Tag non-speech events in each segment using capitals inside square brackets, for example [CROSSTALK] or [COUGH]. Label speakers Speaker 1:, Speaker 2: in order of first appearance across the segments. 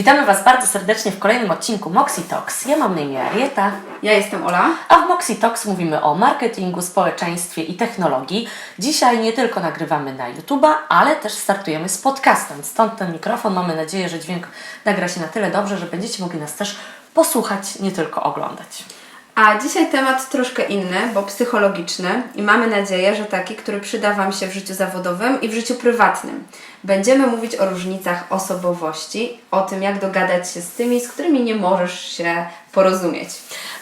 Speaker 1: Witamy Was bardzo serdecznie w kolejnym odcinku Moxie Talks. Ja mam na imię Arieta,
Speaker 2: Ja jestem Ola.
Speaker 1: a w Moxie Talks mówimy o marketingu, społeczeństwie i technologii. Dzisiaj nie tylko nagrywamy na YouTube'a, ale też startujemy z podcastem. Stąd ten mikrofon. Mamy nadzieję, że dźwięk nagra się na tyle dobrze, że będziecie mogli nas też posłuchać, nie tylko oglądać.
Speaker 2: A dzisiaj temat troszkę inny, bo psychologiczny i mamy nadzieję, że taki, który przyda Wam się w życiu zawodowym i w życiu prywatnym. Będziemy mówić o różnicach osobowości, o tym, jak dogadać się z tymi, z którymi nie możesz się porozumieć.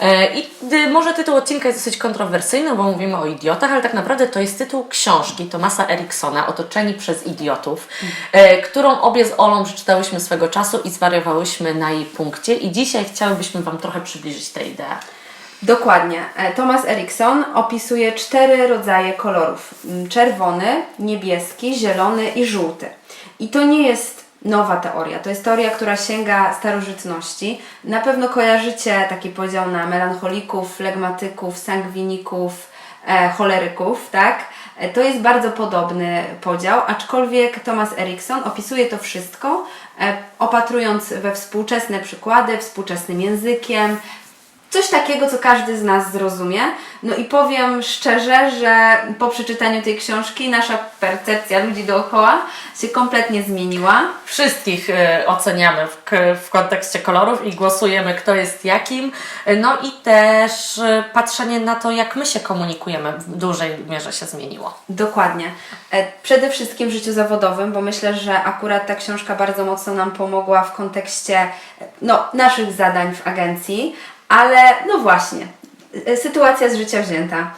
Speaker 1: E, I y, może tytuł odcinka jest dosyć kontrowersyjny, bo mówimy o idiotach, ale tak naprawdę to jest tytuł książki Tomasa Eriksona, Otoczeni przez idiotów, e, którą obie z Olą przeczytałyśmy swego czasu i zwariowałyśmy na jej punkcie. I dzisiaj chciałybyśmy Wam trochę przybliżyć tę ideę.
Speaker 2: Dokładnie. E, Thomas Erikson opisuje cztery rodzaje kolorów: Mm, czerwony, niebieski, zielony i żółty. I to nie jest nowa teoria, to jest teoria, która sięga starożytności. Na pewno kojarzycie taki podział na melancholików, flegmatyków, sangwiników, e, choleryków, tak? E, To jest bardzo podobny podział, aczkolwiek Thomas Erikson opisuje to wszystko, e, opatrując we współczesne przykłady, współczesnym językiem, Coś takiego, co każdy z nas zrozumie. No i powiem szczerze, że po przeczytaniu tej książki nasza percepcja ludzi dookoła się kompletnie zmieniła.
Speaker 1: Wszystkich e, oceniamy w, w kontekście kolorów i głosujemy, kto jest jakim. E, No i też e, patrzenie na to, jak my się komunikujemy, w dużej mierze się zmieniło.
Speaker 2: Dokładnie. E, Przede wszystkim w życiu zawodowym, bo myślę, że akurat ta książka bardzo mocno nam pomogła w kontekście e, no, naszych zadań w agencji, ale no właśnie, e, sytuacja z życia wzięta.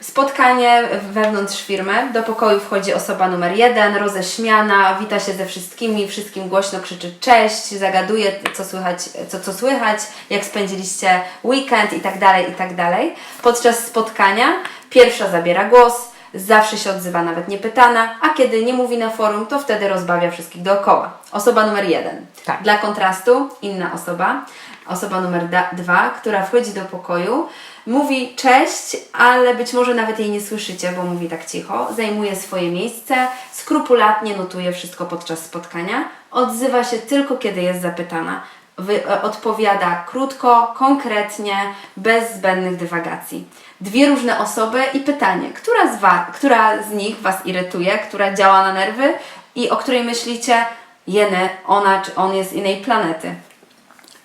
Speaker 2: Spotkanie wewnątrz firmy. Do pokoju wchodzi osoba numer jeden, roześmiana, wita się ze wszystkimi, wszystkim głośno krzyczy cześć, zagaduje co słychać, co, co słychać, jak spędziliście weekend i tak dalej, i tak dalej. Podczas spotkania pierwsza zabiera głos, zawsze się odzywa nawet niepytana, a kiedy nie mówi na forum, to wtedy rozbawia wszystkich dookoła. Osoba numer jeden.
Speaker 1: Tak.
Speaker 2: Dla kontrastu inna osoba, osoba numer dwa, która wchodzi do pokoju, mówi cześć, ale być może nawet jej nie słyszycie, bo mówi tak cicho, zajmuje swoje miejsce, skrupulatnie notuje wszystko podczas spotkania, odzywa się tylko kiedy jest zapytana. Wy, e, odpowiada krótko, konkretnie, bez zbędnych dywagacji. Dwie różne osoby i pytanie, która z, wa- która z nich Was irytuje, która działa na nerwy i o której myślicie, jene, ona czy on jest innej planety.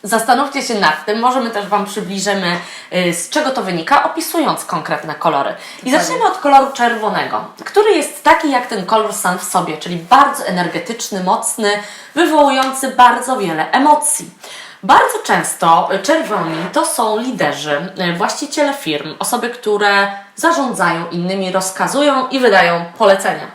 Speaker 1: Zastanówcie się nad tym, może my też Wam przybliżymy, y, z czego to wynika, opisując konkretne kolory. I zaczniemy od koloru czerwonego, który jest taki jak ten kolor sam w sobie, czyli bardzo energetyczny, mocny, wywołujący bardzo wiele emocji. Bardzo często czerwoni to są liderzy, y, właściciele firm, osoby, które zarządzają innymi, rozkazują i wydają polecenia.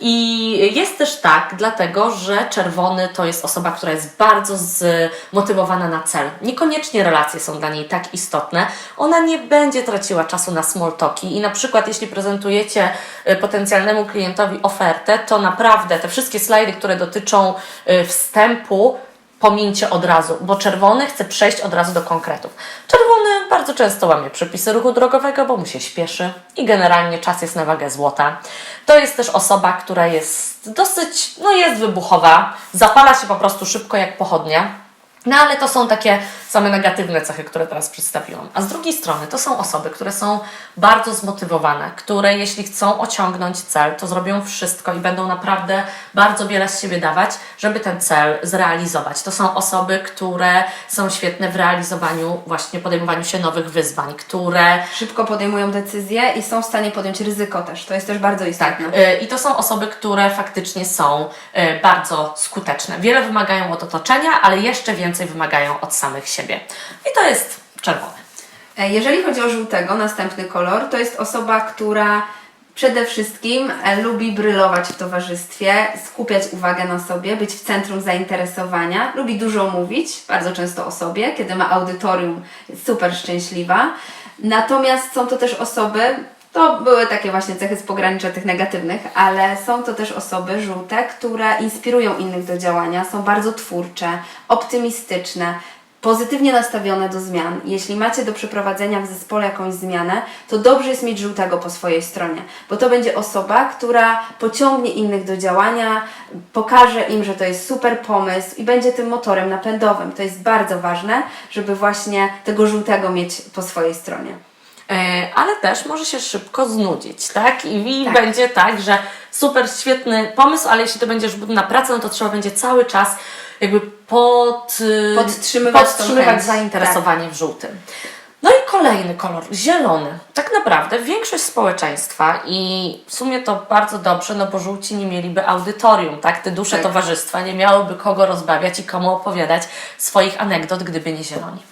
Speaker 1: I jest też tak, dlatego że czerwony to jest osoba, która jest bardzo zmotywowana na cel. Niekoniecznie relacje są dla niej tak istotne. Ona nie będzie traciła czasu na small talki i na przykład jeśli prezentujecie y, potencjalnemu klientowi ofertę, to naprawdę te wszystkie slajdy, które dotyczą y, wstępu, pomińcie od razu, bo czerwony chce przejść od razu do konkretów. Czerwony bardzo często łamie przepisy ruchu drogowego, bo mu się śpieszy i generalnie czas jest na wagę złota. To jest też osoba, która jest dosyć, no jest wybuchowa, zapala się po prostu szybko jak pochodnia. No ale to są takie same negatywne cechy, które teraz przedstawiłam. A z drugiej strony to są osoby, które są bardzo zmotywowane, które jeśli chcą osiągnąć cel, to zrobią wszystko i będą naprawdę bardzo wiele z siebie dawać, żeby ten cel zrealizować. To są osoby, które są świetne w realizowaniu, właśnie podejmowaniu się nowych wyzwań, które
Speaker 2: Szybko podejmują decyzje i są w stanie podjąć ryzyko też. To jest też bardzo istotne.
Speaker 1: Y, I to są osoby, które faktycznie są y, bardzo skuteczne. Wiele wymagają od otoczenia, ale jeszcze więcej wymagają od samych siebie. I to jest czerwone.
Speaker 2: E, Jeżeli chodzi o żółtego, następny kolor, to jest osoba, która przede wszystkim e, lubi brylować w towarzystwie, skupiać uwagę na sobie, być w centrum zainteresowania, lubi dużo mówić, bardzo często o sobie, kiedy ma audytorium, jest super szczęśliwa. Natomiast są to też osoby, to były takie właśnie cechy z pogranicza tych negatywnych, ale są to też osoby żółte, które inspirują innych do działania, są bardzo twórcze, optymistyczne, pozytywnie nastawione do zmian. Jeśli macie do przeprowadzenia w zespole jakąś zmianę, to dobrze jest mieć żółtego po swojej stronie, bo to będzie osoba, która pociągnie innych do działania, pokaże im, że to jest super pomysł i będzie tym motorem napędowym. To jest bardzo ważne, żeby właśnie tego żółtego mieć po swojej stronie.
Speaker 1: E, ale też może się szybko znudzić, tak? I,
Speaker 2: Tak.
Speaker 1: będzie tak, że super, świetny pomysł, ale jeśli to będzie rzut na pracę, no to trzeba będzie cały czas jakby pod, y,
Speaker 2: Podtrzymywać
Speaker 1: podtrzymywać
Speaker 2: chęć. Tak.
Speaker 1: zainteresowanie w żółtym. No i kolejny kolor, zielony. Tak naprawdę większość społeczeństwa i w sumie to bardzo dobrze, no bo żółci nie mieliby audytorium, tak? Te dusze
Speaker 2: Tak.
Speaker 1: towarzystwa nie miałyby kogo rozbawiać i komu opowiadać swoich anegdot, gdyby nie zieloni.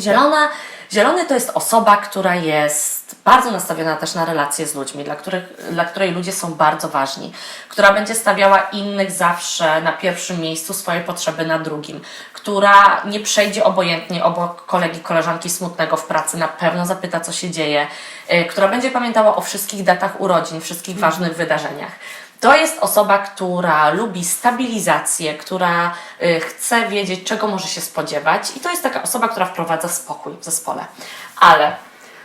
Speaker 1: Zielona, zielony to jest osoba, która jest bardzo nastawiona też na relacje z ludźmi, dla, których, dla której ludzie są bardzo ważni, która będzie stawiała innych zawsze na pierwszym miejscu, swoje potrzeby na drugim, która nie przejdzie obojętnie obok kolegi, koleżanki smutnego w pracy, na pewno zapyta, co się dzieje, y, która będzie pamiętała o wszystkich datach urodzin, wszystkich ważnych wydarzeniach. To jest osoba, która lubi stabilizację, która y, chce wiedzieć, czego może się spodziewać, i to jest taka osoba, która wprowadza spokój w zespole. Ale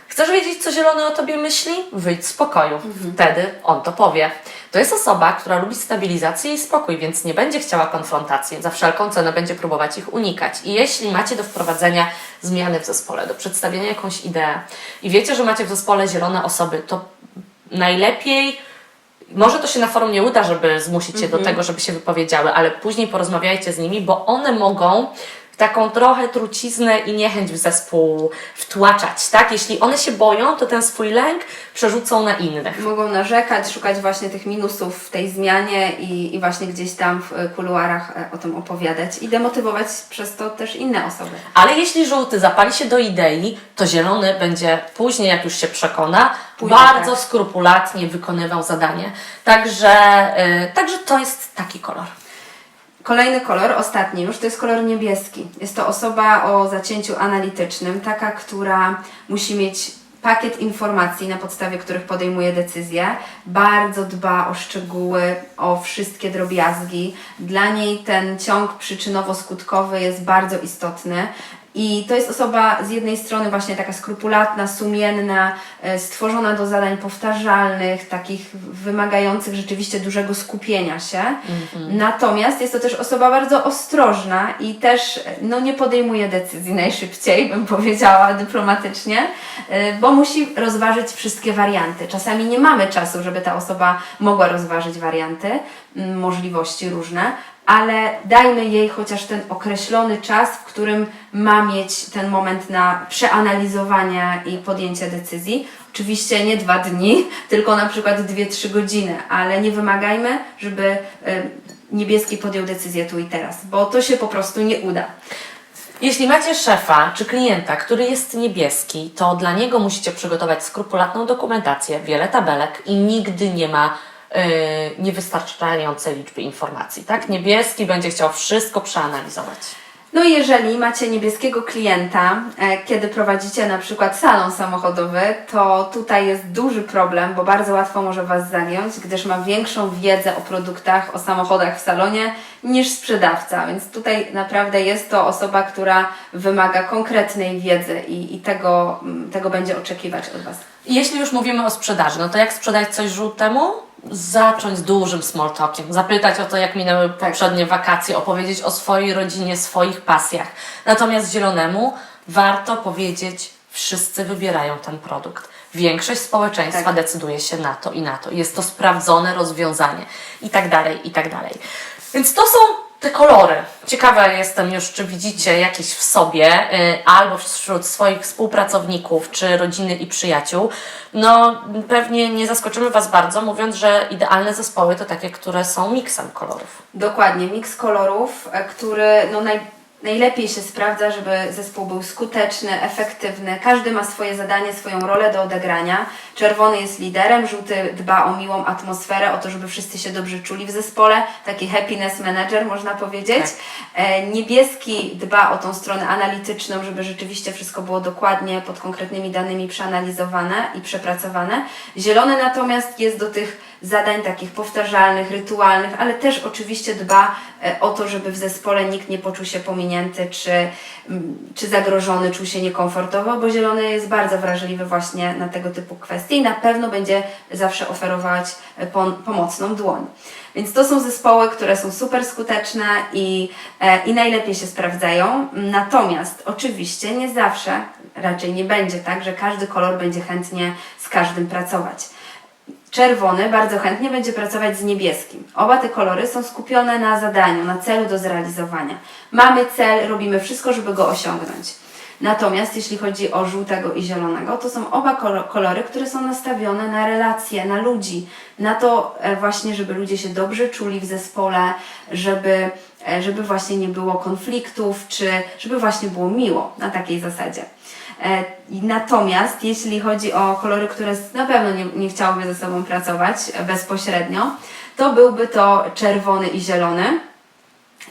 Speaker 1: chcesz wiedzieć, co zielony o tobie myśli? Wyjdź z pokoju. Wtedy on to powie. To jest osoba, która lubi stabilizację i spokój, więc nie będzie chciała konfrontacji. Za wszelką cenę będzie próbować ich unikać. I jeśli macie do wprowadzenia zmiany w zespole, do przedstawienia jakąś ideę i wiecie, że macie w zespole zielone osoby, to najlepiej może to się na forum nie uda, żeby zmusić je do tego, żeby się wypowiedziały, ale później porozmawiajcie z nimi, bo one mogą taką trochę truciznę i niechęć w zespół wtłaczać, tak? Jeśli one się boją, to ten swój lęk przerzucą na innych.
Speaker 2: Mogą narzekać, szukać właśnie tych minusów w tej zmianie i, i właśnie gdzieś tam w e, kuluarach e, o tym opowiadać i demotywować przez to też inne osoby.
Speaker 1: Ale jeśli żółty zapali się do idei, to zielony będzie później, jak już się przekona,
Speaker 2: Pójdzie
Speaker 1: bardzo
Speaker 2: tak.
Speaker 1: skrupulatnie wykonywał zadanie. Także, y, także to jest taki kolor.
Speaker 2: Kolejny kolor, ostatni już, to jest kolor niebieski. Jest to osoba o zacięciu analitycznym, taka, która musi mieć pakiet informacji, na podstawie których podejmuje decyzje, bardzo dba o szczegóły, o wszystkie drobiazgi. Dla niej ten ciąg przyczynowo-skutkowy jest bardzo istotny. I to jest osoba z jednej strony właśnie taka skrupulatna, sumienna, e, stworzona do zadań powtarzalnych, takich wymagających rzeczywiście dużego skupienia się. Natomiast jest to też osoba bardzo ostrożna i też e, no, nie podejmuje decyzji najszybciej, [LAUGHS] bym powiedziała dyplomatycznie, e, bo musi rozważyć wszystkie warianty. Czasami nie mamy czasu, żeby ta osoba mogła rozważyć warianty, mm, możliwości różne, ale dajmy jej chociaż ten określony czas, w którym ma mieć ten moment na przeanalizowanie i podjęcie decyzji. Oczywiście nie dwa dni, [LAUGHS] tylko na przykład dwie, trzy godziny, ale nie wymagajmy, żeby niebieski podjął decyzję tu i teraz, bo to się po prostu nie uda.
Speaker 1: Jeśli macie szefa czy klienta, który jest niebieski, to dla niego musicie przygotować skrupulatną dokumentację, wiele tabelek i nigdy nie ma yy, niewystarczającej liczby informacji. Tak? Niebieski będzie chciał wszystko przeanalizować.
Speaker 2: No i jeżeli macie niebieskiego klienta, e, kiedy prowadzicie na przykład salon samochodowy, to tutaj jest duży problem, bo bardzo łatwo może Was zagiąć, gdyż ma większą wiedzę o produktach, o samochodach w salonie niż sprzedawca, więc tutaj naprawdę jest to osoba, która wymaga konkretnej wiedzy i, i tego, mm, tego będzie oczekiwać od Was.
Speaker 1: Jeśli już mówimy o sprzedaży, no to jak sprzedać coś żółtemu? Zacząć dużym small talkiem, zapytać o to, jak minęły poprzednie wakacje, opowiedzieć o swojej rodzinie, swoich pasjach. Natomiast zielonemu warto powiedzieć, wszyscy wybierają ten produkt. Większość społeczeństwa
Speaker 2: Tak.
Speaker 1: decyduje się na to i na to. Jest to sprawdzone rozwiązanie i tak dalej, i tak dalej. Więc to są te kolory. Ciekawa jestem już, czy widzicie jakieś w sobie, y, albo wśród swoich współpracowników, czy rodziny i przyjaciół. No, pewnie nie zaskoczymy Was bardzo, mówiąc, że idealne zespoły to takie, które są miksem kolorów.
Speaker 2: Dokładnie, miks kolorów, e, który no naj, najlepiej się sprawdza, żeby zespół był skuteczny, efektywny. Każdy ma swoje zadanie, swoją rolę do odegrania. Czerwony jest liderem, żółty dba o miłą atmosferę, o to, żeby wszyscy się dobrze czuli w zespole. Taki happiness manager, można powiedzieć. E, niebieski dba o tą stronę analityczną, żeby rzeczywiście wszystko było dokładnie pod konkretnymi danymi przeanalizowane i przepracowane. Zielony natomiast jest do tych zadań takich powtarzalnych, rytualnych, ale też oczywiście dba e, o to, żeby w zespole nikt nie poczuł się pominięty czy, mm, czy zagrożony, czuł się niekomfortowo, bo zielony jest bardzo wrażliwy właśnie na tego typu kwestie i na pewno będzie zawsze oferować e, pom- pomocną dłoń. Więc to są zespoły, które są super skuteczne i, e, i najlepiej się sprawdzają. Natomiast oczywiście nie zawsze, raczej nie będzie tak, że każdy kolor będzie chętnie z każdym pracować. Czerwony bardzo chętnie będzie pracować z niebieskim. Oba te kolory są skupione na zadaniu, na celu do zrealizowania. Mamy cel, robimy wszystko, żeby go osiągnąć. Natomiast jeśli chodzi o żółtego i zielonego, to są oba kolo- kolory, które są nastawione na relacje, na ludzi, na to e, właśnie, żeby ludzie się dobrze czuli w zespole, żeby, e, żeby właśnie nie było konfliktów, czy żeby właśnie było miło na takiej zasadzie. E, Natomiast jeśli chodzi o kolory, które na pewno nie, nie chciałyby ze sobą pracować bezpośrednio, to byłby to czerwony i zielony.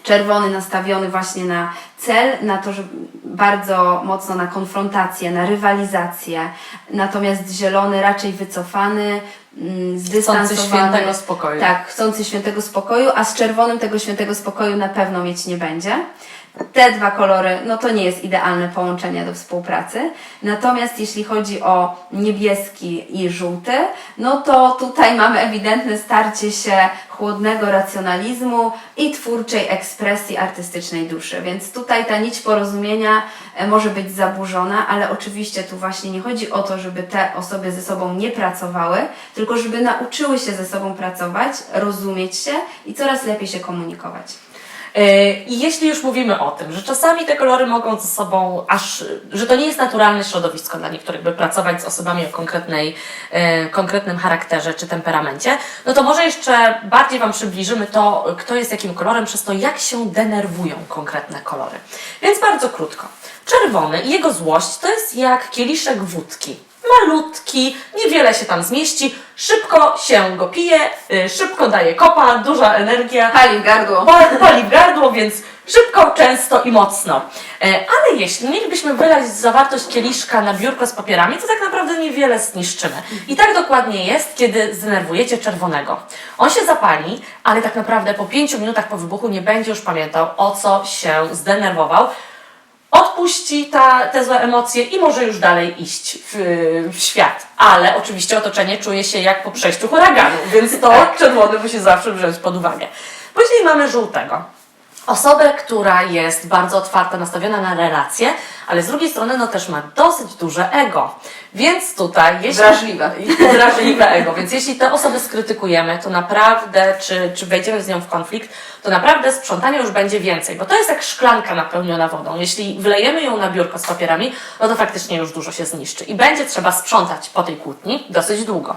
Speaker 2: Czerwony nastawiony właśnie na cel, na to, że bardzo mocno na konfrontację, na rywalizację. Natomiast zielony raczej wycofany, mm, zdystansowany.
Speaker 1: świętego spokoju.
Speaker 2: Tak, chcący świętego spokoju, a z czerwonym tego świętego spokoju na pewno mieć nie będzie. Te dwa kolory, no to nie jest idealne połączenie do współpracy. Natomiast jeśli chodzi o niebieski i żółty, no to tutaj mamy ewidentne starcie się chłodnego racjonalizmu i twórczej ekspresji artystycznej duszy. Więc tutaj ta nić porozumienia e, może być zaburzona, ale oczywiście tu właśnie nie chodzi o to, żeby te osoby ze sobą nie pracowały, tylko żeby nauczyły się ze sobą pracować, rozumieć się i coraz lepiej się komunikować.
Speaker 1: Yy, I jeśli już mówimy o tym, że czasami te kolory mogą ze sobą aż, że to nie jest naturalne środowisko dla niektórych, by pracować z osobami o konkretnej, yy, konkretnym charakterze czy temperamencie, no to może jeszcze bardziej Wam przybliżymy to, kto jest jakim kolorem, przez to jak się denerwują konkretne kolory. Więc bardzo krótko. Czerwony i jego złość to jest jak kieliszek wódki. Malutki, niewiele się tam zmieści, szybko się go pije, yy, szybko daje kopa, duża energia.
Speaker 2: Pali w gardło.
Speaker 1: Pa- pali w gardło, więc szybko, często i mocno. E, Ale jeśli mielibyśmy wylać zawartość kieliszka na biurko z papierami, to tak naprawdę niewiele zniszczymy. I tak dokładnie jest, kiedy zdenerwujecie czerwonego. On się zapali, ale tak naprawdę po pięciu minutach po wybuchu nie będzie już pamiętał, o co się zdenerwował. Odpuści ta, te złe emocje i może już dalej iść w, w świat. Ale oczywiście otoczenie czuje się jak po przejściu huraganu, więc to czerwony musi zawsze wziąć pod uwagę. Później mamy żółtego. Osobę, która jest bardzo otwarta, nastawiona na relacje, ale z drugiej strony no też ma dosyć duże ego. Więc tutaj, jeśli...
Speaker 2: Wrażliwe. [LAUGHS]
Speaker 1: Wrażliwe ego. Więc jeśli te osoby skrytykujemy, to naprawdę, czy, czy wejdziemy z nią w konflikt, to naprawdę sprzątania już będzie więcej, bo to jest jak szklanka napełniona wodą. Jeśli wlejemy ją na biurko z papierami, no to faktycznie już dużo się zniszczy. I będzie trzeba sprzątać po tej kłótni dosyć długo.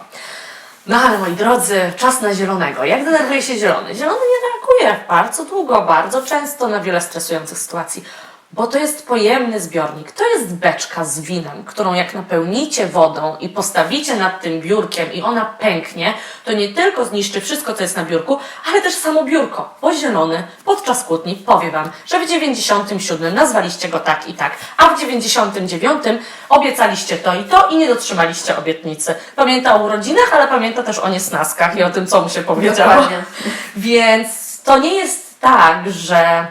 Speaker 1: No ale moi drodzy, czas na zielonego. Jak denerwuje się zielony? Zielony nie reaguje bardzo długo, bardzo często na wiele stresujących sytuacji, bo to jest pojemny zbiornik. To jest beczka z winem, którą jak napełnicie wodą i postawicie nad tym biurkiem i ona pęknie, to nie tylko zniszczy wszystko, co jest na biurku, ale też samo biurko, bo zielony podczas kłótni powie Wam, że w 97 nazwaliście go tak i tak, a w 99 obiecaliście to i to i nie dotrzymaliście obietnicy. Pamięta o urodzinach, ale pamięta też o niesnaskach i o tym, co mu się powiedziało.
Speaker 2: Dokładnie.
Speaker 1: Więc to nie jest tak, że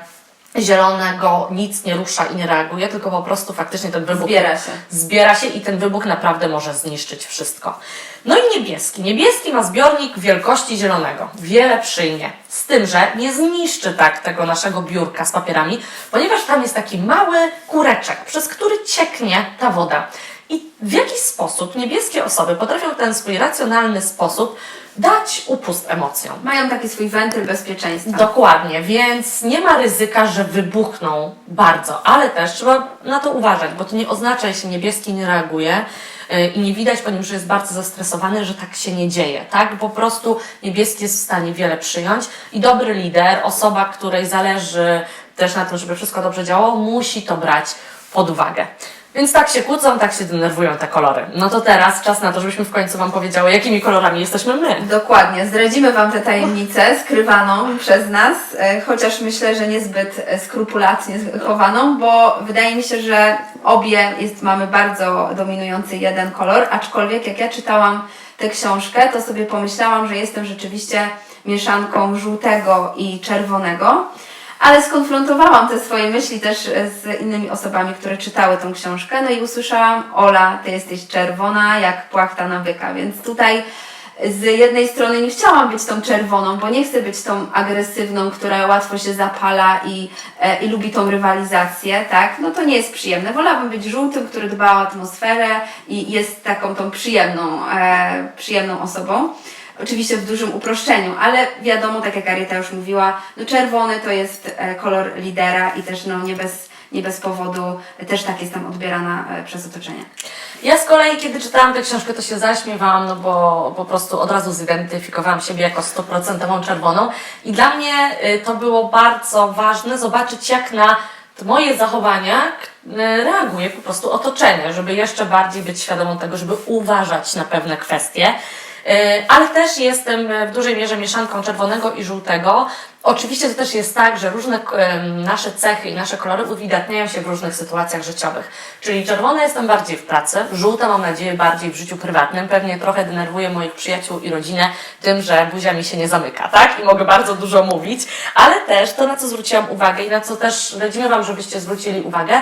Speaker 1: zielonego nic nie rusza i nie reaguje, tylko po prostu faktycznie ten wybuch
Speaker 2: Zbiera się.
Speaker 1: zbiera się i ten wybuch naprawdę może zniszczyć wszystko. No i niebieski. Niebieski ma zbiornik wielkości zielonego. Wiele przyjmie. Z tym, że nie zniszczy tak tego naszego biurka z papierami, ponieważ tam jest taki mały kureczek, przez który cieknie ta woda. I w jakiś sposób niebieskie osoby potrafią w ten swój racjonalny sposób dać upust emocjom.
Speaker 2: Mają taki swój wentyl bezpieczeństwa.
Speaker 1: Dokładnie, więc nie ma ryzyka, że wybuchną bardzo, ale też trzeba na to uważać, bo to nie oznacza, jeśli niebieski nie reaguje yy, i nie widać po nim, że jest bardzo zestresowany, że tak się nie dzieje, tak? Po prostu niebieski jest w stanie wiele przyjąć i dobry lider, osoba, której zależy też na tym, żeby wszystko dobrze działało, musi to brać pod uwagę. Więc tak się kłócą, tak się denerwują te kolory. No to teraz czas na to, żebyśmy w końcu Wam powiedziały, jakimi kolorami jesteśmy my.
Speaker 2: Dokładnie, zdradzimy Wam tę tajemnicę skrywaną przez nas, e, chociaż myślę, że niezbyt skrupulatnie chowaną, bo wydaje mi się, że obie jest, mamy bardzo dominujący jeden kolor, aczkolwiek jak ja czytałam tę książkę, to sobie pomyślałam, że jestem rzeczywiście mieszanką żółtego i czerwonego. Ale skonfrontowałam te swoje myśli też e, z innymi osobami, które czytały tą książkę, no i usłyszałam: Ola, ty jesteś czerwona jak płachta nawyka, więc tutaj z jednej strony nie chciałam być tą czerwoną, bo nie chcę być tą agresywną, która łatwo się zapala i, e, i lubi tą rywalizację, tak? No to nie jest przyjemne. Wolałabym być żółtym, który dba o atmosferę i jest taką tą przyjemną, e, przyjemną osobą. Oczywiście w dużym uproszczeniu, ale wiadomo, tak jak Aryta już mówiła, no czerwony to jest e, kolor lidera i też no nie bez, nie bez powodu też tak jestem odbierana e, przez otoczenie.
Speaker 1: Ja z kolei, kiedy czytałam tę książkę, to się zaśmiewałam, no bo po prostu od razu zidentyfikowałam siebie jako 100% czerwoną. I dla mnie y, to było bardzo ważne zobaczyć, jak na moje zachowania reaguje po prostu otoczenie, żeby jeszcze bardziej być świadomą tego, żeby uważać na pewne kwestie. Y, Ale też jestem w dużej mierze mieszanką czerwonego i żółtego. Oczywiście to też jest tak, że różne em, nasze cechy i nasze kolory uwidatniają się w różnych sytuacjach życiowych. Czyli czerwone jestem bardziej w pracy, żółte mam nadzieję bardziej w życiu prywatnym. Pewnie trochę denerwuję moich przyjaciół i rodzinę tym, że buzia mi się nie zamyka, tak? I mogę bardzo dużo mówić, ale też to, na co zwróciłam uwagę i na co też radzimy Wam, żebyście zwrócili uwagę,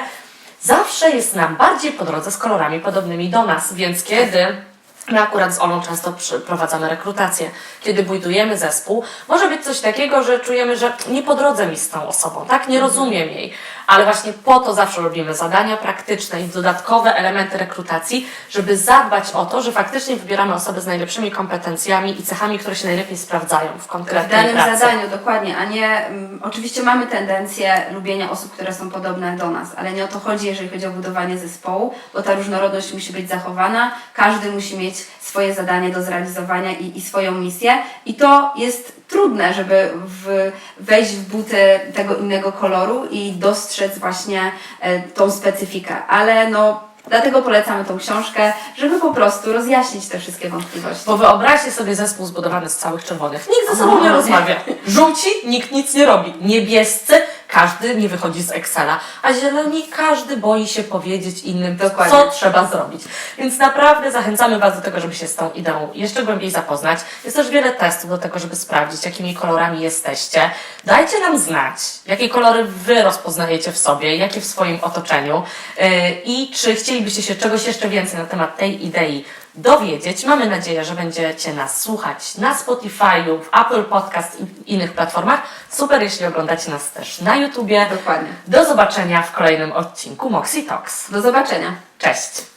Speaker 1: zawsze jest nam bardziej po drodze z kolorami podobnymi do nas, więc kiedy My akurat z Olą często prowadzamy rekrutację. Kiedy budujemy zespół, może być coś takiego, że czujemy, że nie po drodze mi z tą osobą, tak? Nie rozumiem jej. Ale właśnie po to zawsze robimy zadania praktyczne i dodatkowe elementy rekrutacji, żeby zadbać o to, że faktycznie wybieramy osoby z najlepszymi kompetencjami i cechami, które się najlepiej sprawdzają w
Speaker 2: W
Speaker 1: konkretnej
Speaker 2: danym
Speaker 1: pracy.
Speaker 2: zadaniu, dokładnie, a nie. mm, oczywiście mamy tendencję lubienia osób, które są podobne do nas, ale nie o to chodzi, jeżeli chodzi o budowanie zespołu, bo ta różnorodność musi być zachowana, każdy musi mieć swoje zadanie do zrealizowania i, i swoją misję, i to jest trudne, żeby w, wejść w buty tego innego koloru i dostrzec właśnie e, tą specyfikę, ale no. Dlatego polecamy tą książkę, żeby po prostu rozjaśnić te wszystkie wątpliwości.
Speaker 1: Bo wyobraźcie sobie zespół zbudowany z całych czerwonych. Nikt ze sobą
Speaker 2: No,
Speaker 1: nie
Speaker 2: nie.
Speaker 1: rozmawia. Żółci, nikt nic nie robi. Niebiescy, każdy nie wychodzi z Excela. A zieloni, każdy boi się powiedzieć innym,
Speaker 2: Dokładnie.
Speaker 1: co trzeba zrobić. Więc naprawdę zachęcamy Was do tego, żeby się z tą ideą jeszcze głębiej zapoznać. Jest też wiele testów do tego, żeby sprawdzić, jakimi kolorami jesteście. Dajcie nam znać, jakie kolory Wy rozpoznajecie w sobie, jakie w swoim otoczeniu yy, i czy chcielibyście się czegoś jeszcze więcej na temat tej idei dowiedzieć. Mamy nadzieję, że będziecie nas słuchać na Spotify'u, w Apple Podcast i innych platformach. Super, jeśli oglądacie nas też na YouTubie.
Speaker 2: Dokładnie.
Speaker 1: Do zobaczenia w kolejnym odcinku Moxie Talks.
Speaker 2: Do zobaczenia.
Speaker 1: Cześć!